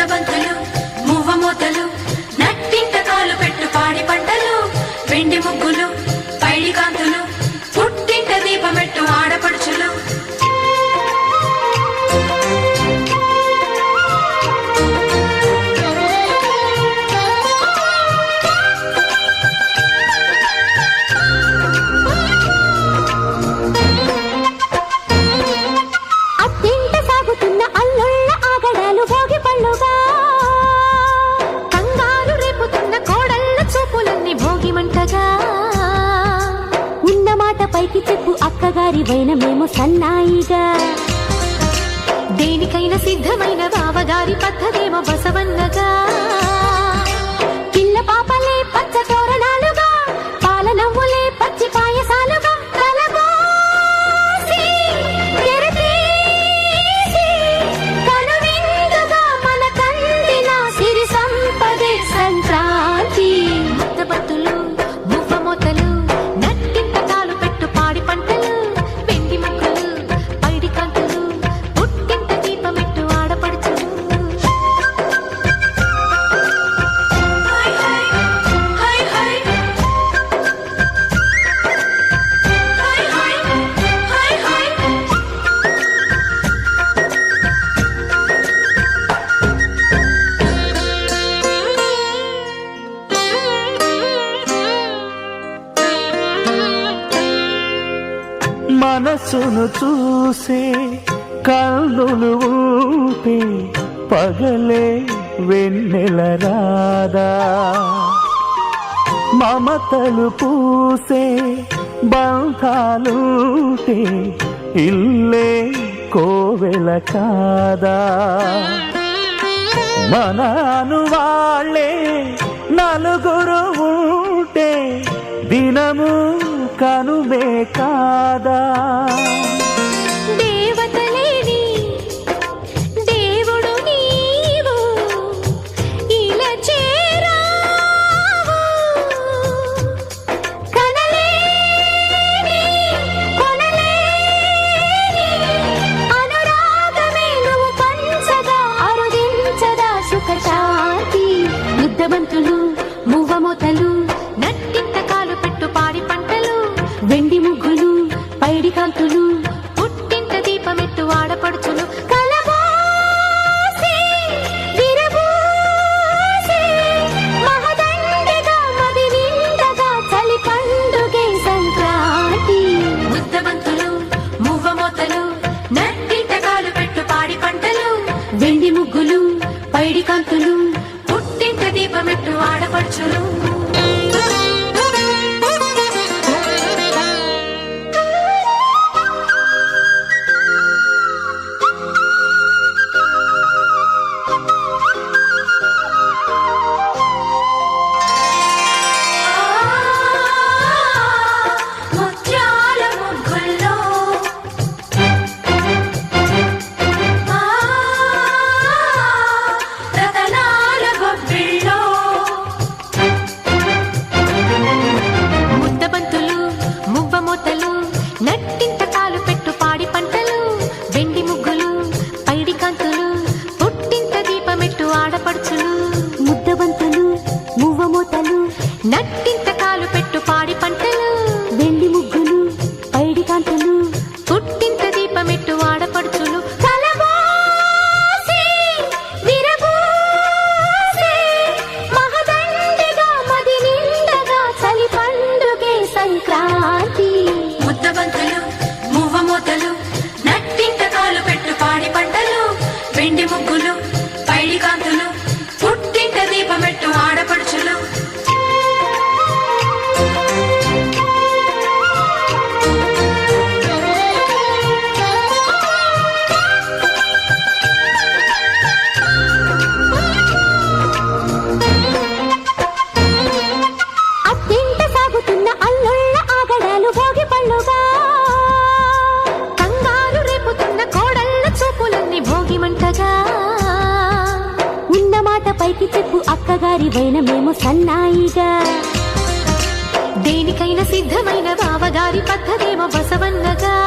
ముద్దబంతులు మువ్వ మూతలు నట్టింత కాలు పెట్టు పాడి పంటలు వెండి ముగ్గులు నువ్వైన మేము సన్నాయిగా? దేనికైనా సిద్ధమైన బావగారి పద్ధతేమో బసవన్నగా. పిల్ల పాపలే పచ్చ తోరణాలుగా పాల నవ్వులే పచ్చి పాయసా మనసును చూసే కళ్ళు ఊపే పగలే వెన్నెల రాదా మమతలు పూసే బంధాలు ఇల్లే కోవెల కాదా. మనను వాళ్ళే నలుగురు ఉంటే దినము కనువే కాదా? పైడి కాంతులు పుట్టింట దీపమెత్తు ఆడపడుచులు ముగ్గులు పైడి కాంతులు పుట్టింట దీపమెట్టు ఆడపడుచులు. ఆడపడుచులు ముద్దవంతులు మువ్వమూతలు నట్టి ఏమంటగా? ఉన్న మాట పైకి చెప్పు అక్కగారి వైనమేమో సన్నాయిగా. దేనికైనా సిద్ధమైన బావగారి పద్ధతేమో బసవన్నగా.